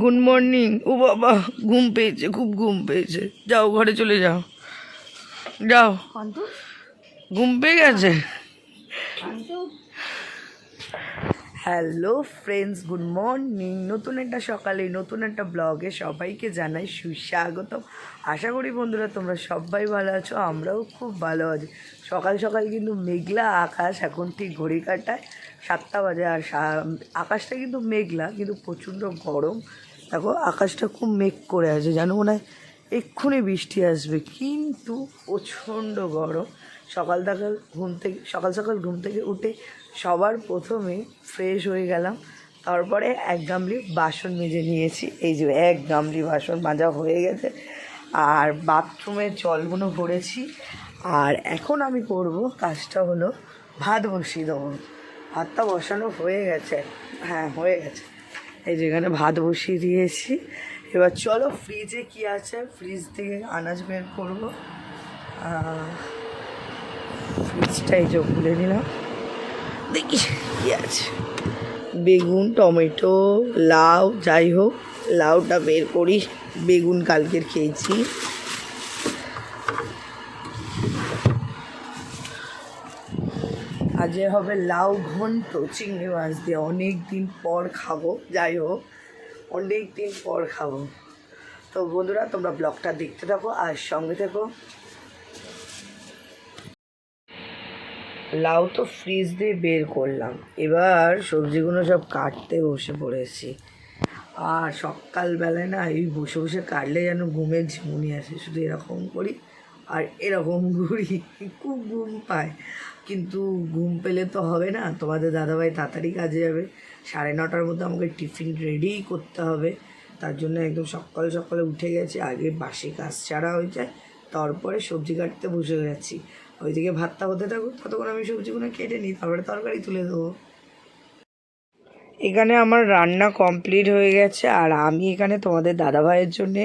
Good morning ও বাবা ঘুম পেয়েছে খুব ঘুম পেয়েছে। যাও ঘরে চলে যাও। যাও। ঘুম পেয়ে গেছে? হ্যালো ফ্রেন্ডস গুড মর্নিং নতুন একটা সকালে, নতুন একটা ব্লগে সবাইকে জানাই সুস্বাগতম। আশা করি বন্ধুরা তোমরা সবাই ভালো আছো, আমরাও খুব ভালো আছি। সকাল সকাল কিন্তু মেঘলা আকাশ, এখন ঠিক ঘড়ি কাটায় সাতটা বাজে আর আকাশটা কিন্তু মেঘলা, কিন্তু প্রচণ্ড গরম। দেখো, আকাশটা খুব মেঘ করে আছে জানো মনে হয় এক্ষুনি বৃষ্টি আসবে। কিন্তু প্রচণ্ড গরম। সকাল সকাল ঘুম থেকে, সকাল সকাল ঘুম থেকে উঠে সবার প্রথমে ফ্রেশ হয়ে গেলাম। তারপরে এক গামলি বাসন মেজে নিয়েছি। এই যে এক গামলি বাসন মাজা হয়ে গেছে। আর বাথরুমের জলগুলো ভরেছি। আর এখন আমি করব কাজটা হলো ভাত বসিয়ে দেবো। ভাতটা বসানো হয়ে গেছে। হ্যাঁ হয়ে গেছে। এই যেখানে ভাত বসিয়ে দিয়েছি। এবার চলো ফ্রিজে কি আছে? ফ্রিজ থেকে আনাজ বের করব। আহ, ফ্রিজটা এই যে খুলে নিলাম। দেখি কি আছে। বেগুন টমেটো লাউ যাই হোক লাউটা বের করি। বেগুন কালকের খেয়েছি। আজ হবে লাউ ঘন্ট চিংড়ি মাছ দিয়ে। অনেক দিন পর খাব যাই হোক অনেক দিন পর খাব। তো বন্ধুরা তোমরা ব্লগটা দেখতে থাকো আর সঙ্গে থেকো। লাউ তো ফ্রিজ দিয়ে বের করলাম। এবার সবজিগুলো সব কাটতে বসে পড়েছি। আর সকালবেলায় না এই বসে বসে কাটলে যেন ঘুমের ঝিমুনি আসে, শুধু এরকম করি আর এরকম ঘুরি, খুব ঘুম পায়। কিন্তু ঘুম পেলে তো হবে না, তোমাদের দাদাভাই তাড়াতাড়ি কাজে যাবে। সাড়ে নটার মধ্যে আমাকে টিফিন রেডিই করতে হবে। তার জন্য একদম সকাল সকালে উঠে গেছে, আগে বাসি কাজ ছাড়া হয়ে যায়, তারপরে সবজি কাটতে বসে গেছি। ওইদিকে ভাতটা হতে থাকুক, ততক্ষণ আমি সবজিগুলো কেটে নিই, তারপরে তরকারি তুলে দেবো। এখানে আমার রান্না কমপ্লিট হয়ে গেছে, আর আমি এখানে তোমাদের দাদাভাইয়ের জন্যে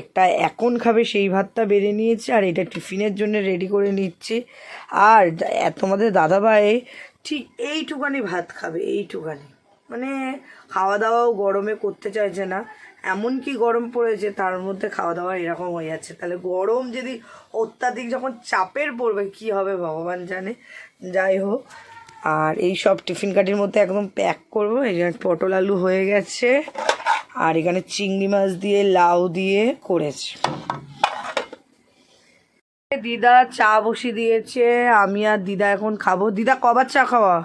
একটা এখন খাবে সেই ভাতটা বেড়ে নিয়েছি, আর এটা টিফিনের জন্য রেডি করে নিচ্ছি। আর তোমাদের দাদাভাই ঠিক এইটুকানি ভাত খাবে এইটুকানি মানে খাওয়া দাওয়াও গরমে করতে চাইছে না। এমন কি গরম পড়েছে তার মধ্যে খাওয়া দাওয়া এরকম হয়ে যাচ্ছে। তাহলে গরম যদি অত্যাধিক যখন চাপের পড়বে কি হবে ভগবান জানে। যাই হোক আর এই সব টিফিন কাটির মধ্যে একদম প্যাক করব। এই যে পটল আলু হয়ে গেছে আর এখানে চিংড়ি মাছ দিয়ে লাউ দিয়ে করেছে। দিদা চা বসিয়ে দিয়েছে আমি আর দিদা এখন খাব। দিদা কবার চা খাওয়া?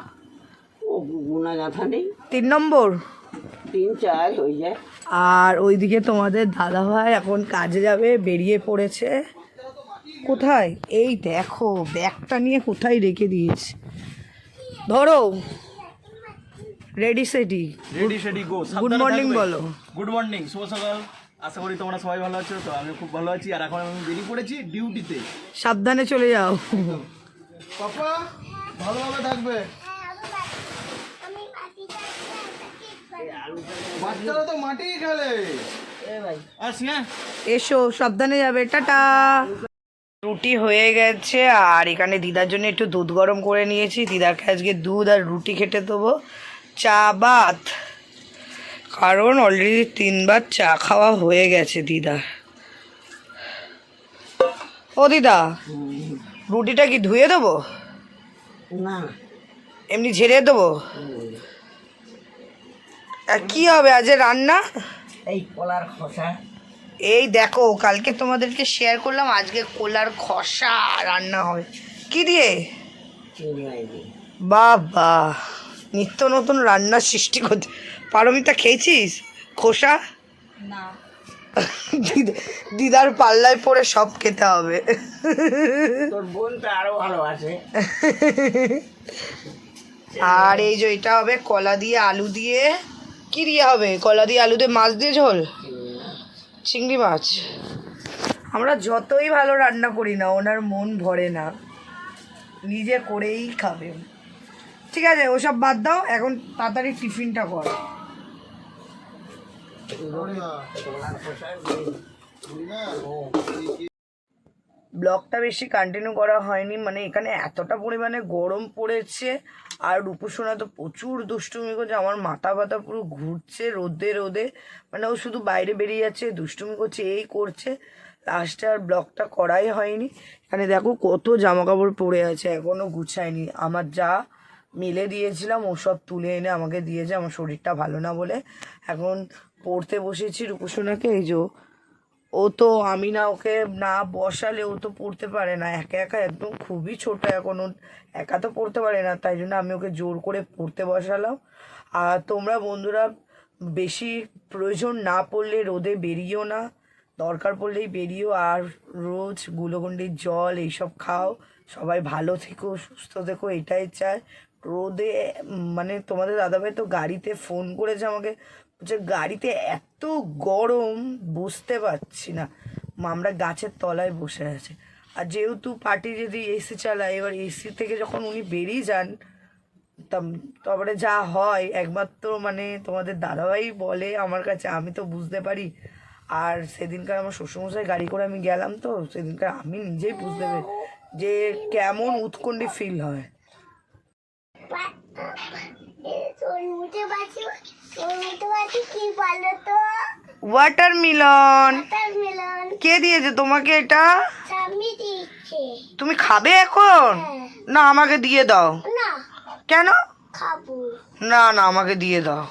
ও গুনা গাথা নেই। তিন নম্বর। তিন চার হয়ে যায়। আর ওইদিকে তোমাদের দাদা ভাই এখন কাজে যাবে বেরিয়ে পড়েছে। কোথায়? এই দেখো ব্যাগটা নিয়ে কোথায় রেখে দিয়েছে? ধরো ready steady ready steady go good morning বলো। গুড মর্নিং শুভ সকাল। আশা করি তোমরা সবাই ভালো আছো তো আমি খুব ভালো আছি। আর এখন আমি বেরিয়ে পড়েছি ডিউটিতে সাবধানে চলে যাও। পাপা ভালোভাবে থাকবে। বাচ্চারা তো মাটিই খেলে। হ্যাঁ এসো সাবধানে যাবে টাটা। রুটি হয়ে গেছে আর এখানে দিদার জন্য একটু দুধ গরম করে নিয়েছি। দিদাকে আজকে দুধ আর রুটি খেতে দেবো। চা ভাত। কারণ অলরেডি তিনবার চা খাওয়া হয়ে গেছে দিদা। ও দিদা রুটিটা কি ধুয়ে দেবো? না। এমনি ঝেড়ে দেবো? কি হবে আজ রান্না? এই কলার খসা। এই দেখো কালকে তোমাদেরকে শেয়ার করলাম আজকে কোলার খসা রান্না হবে। কি দিয়ে? বাবা নিত্য নতুন রান্নার সৃষ্টি করতে পারমিতা খেয়েছিস? খোসা? না। দিদা- দিদার পাল্লায় পরে সব খেতে হবে। তোর বোন তো আরও ভালো আছে। আর এই যে এটা হবে কলা দিয়ে আলু দিয়ে। কি দিয়ে হবে? কলা দিয়ে আলু দিয়ে মাছ দিয়ে ঝোল? চিংড়ি মাছ। আমরা যতই ভালো রান্না করি না ওনার মন ভরে না। নিজে করেই খাবে। ঠিক আছে ওসব বাদ দাও এখন তাড়াতাড়ি টিফিনটা কর। ব্লগটা বেশি কন্টিনিউ করা হয়নি। মানে এখানে এতটা পরিমাণে গরম পড়েছে, আর রূপসোনা তো প্রচুর দুষ্টুমি করছে, আমার মাথা ব্যথা পুরো ঘুরছে রোদে রোদে। মানে ও শুধু বাইরে বেরিয়ে যাচ্ছে, দুষ্টুমি করছে, এই করছে। লাস্টে আর ব্লগটা করাই হয়নি। এখানে দেখো কত জামা কাপড় পরে আছে এখনও গুছায়নি। আমার যা মেলে দিয়েছিলাম ওসব তুলে এনে আমাকে দিয়েছে, আমার শরীরটা ভালো না বলে। এখন পড়তে বসেছি রূপসোনাকে, এই যে ও তো আমি না ওকে না বসালে ও তো পড়তে পারে না। একা একা একদম খুবই ছোট এখন। ও একা তো পড়তে পারে না, তাই জন্য আমি ওকে জোর করে পড়তে বসালাম। আর তোমরা বন্ধুরা, বেশি প্রয়োজন না পড়লে রোদে বেরিয়েও না। দরকার পড়লেই বেরিয়েও আর রোজ গুলোগুন্ডির জল এইসব খাও। সবাই ভালো থেকো, সুস্থ থেকো, এটাই চাই। রোদে মানে তোমাদের দাদাভাই তো গাড়িতে ফোন করেছে আমাকে বলছে গাড়িতে এত গরম বুঝতে পারছি না। আমরা গাছের তলায় বসে আছে। আর যেহেতু পার্টি যদি এসি চালায়, এবার এসি থেকে যখন উনি বেরিয়ে যান তারপরে যা হয়, একমাত্র মানে তোমাদের দাদাভাই বলে আমার কাছে, আমি তো বুঝতে পারি। আর সেদিনকার আমার শ্বশুরমশাই গাড়ি করে আমি গেলাম তো, সেদিনকার আমি নিজেই বুঝতে পারি, যে কেমন উৎকণ্ঠে ফিল হয়। ওয়াটারমিলন কে দিয়েছে তোমাকে এটা? তুমি খাবে এখন? না আমাকে দিয়ে দাও। কেন? না না আমাকে দিয়ে দাও।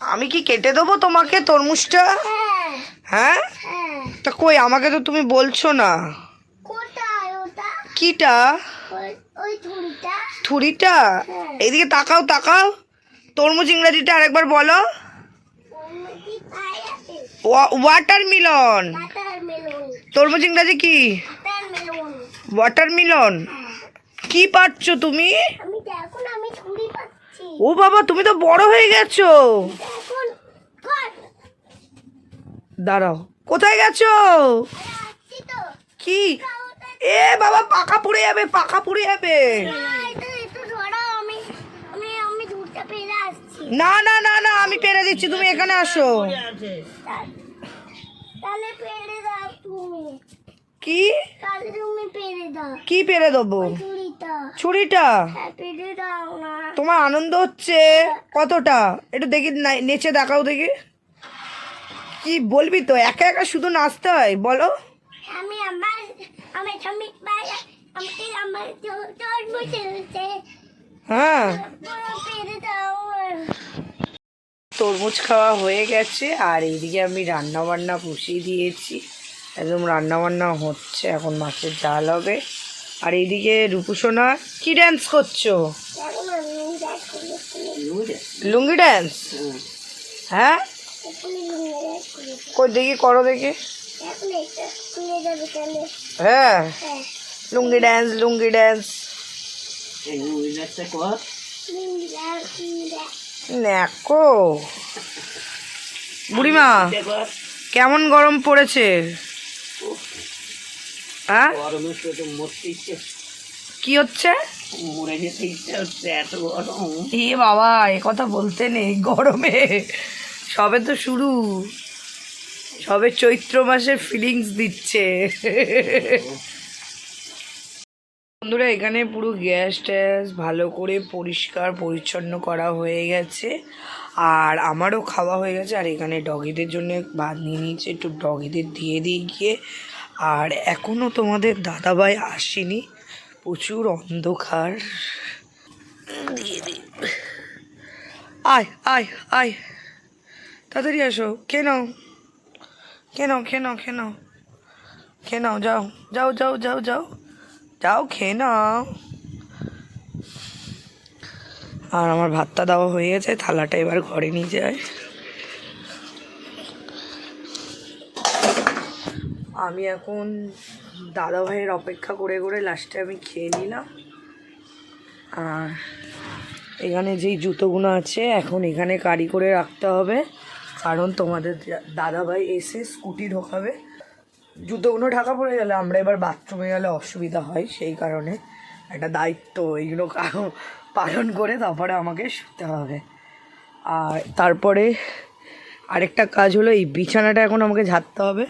আমি কি কেটে দেবো তোমাকে তরমুজটা? হ্যাঁ। হ্যাঁ? হ্যাঁ। তা কই আমাকে তো তুমি বলছো না। কিটা? ছুরিটা এইদিকে তাকাও তাকাও। তরমুজ ইংরাজিটা আরেকবার বলো। পাই আছে তরমুজ ইংরাজি কি? ওয়াটার মিলন কি পাচ্ছ তুমি? ও বাবা, তুমি তো বড় হয়ে গেছো। দাঁড়াও, কোথায় গেছো? কি? এ বাবা পাকা পুড়ে যাবে পাকা পুড়ে যাবে না, এটা একটু ধরো আমি আমি আমি ঝুড়িটা পেরে আসছি না না না না আমি পেরে দিচ্ছি তুমি এখানে আসো। তাহলে পেরে দাও তুমি। কি? তাহলে তুমি পেরে দাও। কি পেরে দেবো? ছুরিটা হ্যাঁ তোমার আনন্দ হচ্ছে? কতটা? একটু দেখি নেচে দেখাও দেখি। কি বলবি তো একা একা শুধু নাচতে হয় বলো। আমি আমার আমার হ্যাঁ। তরমুজ খাওয়া হয়ে গেছে, আর এইদিকে আমি রান্না বান্না বসিয়ে দিয়েছি। একদম রান্না বান্না হচ্ছে, এখন মাছের জাল হবে। আর এইদিকে রূপসোনা, কি ড্যান্স করছ? লুঙ্গি ড্যান্স হ্যাঁ? কই দেখি, করো দেখি। হ্যাঁ। লুঙ্গি ড্যান্স লুঙ্গি ড্যান্স বুড়িমা কেমন গরম পড়েছে? হ্যাঁ? কি হচ্ছে? মরে যেতে ইচ্ছা হচ্ছে এত গরম। এ বাবা এ কথা বলতে নেই গরমে। সবে তো শুরু। সবে চৈত্র মাসের ফিলিংস দিচ্ছে। বন্ধুরা, এখানে পুরো গ্যাস ট্যাস ভালো করে পরিষ্কার পরিচ্ছন্ন করা হয়ে গেছে। আর আমারও খাওয়া হয়ে গেছে। আর এখানে ডগিদের জন্য ভাত নিয়ে নিয়েছি, একটু ডগিদের দিয়ে দিয়ে গিয়ে। আর এখনও তোমাদের দাদাভাই আসেনি, প্রচুর অন্ধকার। দিয়ে দিই। আয় আয় আয়। তাড়াতাড়ি আসো কে নাও। কে নাও, খেয়ে নাও খেয়ে নাও। খেয়ে নাও, যাও যাও যাও যাও যাও। যাও খেয়ে নাও। আর আমার ভাতটা দেওয়া হয়ে গেছে, থালাটা এবার ঘরে নিয়ে যায়। আমি এখন দাদা ভাইয়ের অপেক্ষা করে করে লাস্টে আমি খেয়ে নিলাম। আর এখানে যেই জুতোগুলো আছে, এখন এখানে কারি করে রাখতে হবে। কারণ তোমাদের দাদা ভাই এসে স্কুটি ঢোকাবে। জুতোগুলো ঢাকা পড়ে গেলে আমরা এবার বাথরুমে গেলে অসুবিধা হয়, সেই কারণে একটা দায়িত্ব এইগুলো পালন করে তারপরে আমাকে শুতে হবে। আর তারপরে আরেকটা কাজ হলো, এই বিছানাটা এখন আমাকে ঝাড়তে হবে।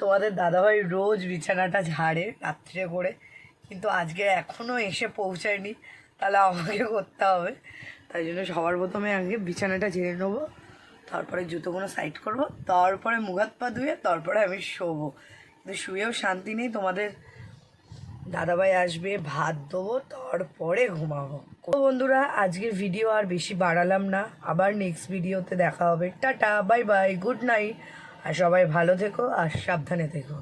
তোমাদের দাদাভাই রোজ বিছানাটা ঝাড়ে রাত্রে করে, কিন্তু আজকে এখনও এসে পৌঁছায়নি, তাহলে আমাকে করতে হবে। তাই জন্য সবার প্রথমে আগে বিছানাটা ঝেড়ে নেব। তারপরে জুতোগুলো সাইড করব, তারপরে মুখাত পা ধুয়ে তারপরে আমি শোবো। কিন্তু শুয়েও শান্তি নেই, তোমাদের দাদাভাই আসবে, ভাত দেবো, তারপরে ঘুমাবো। তো বন্ধুরা, আজকের ভিডিও আর বেশি বাড়ালাম না। আবার নেক্সট ভিডিওতে দেখা হবে। Tata bye bye good night আর সবাই ভালো থেকো আর সাবধানে থেকো।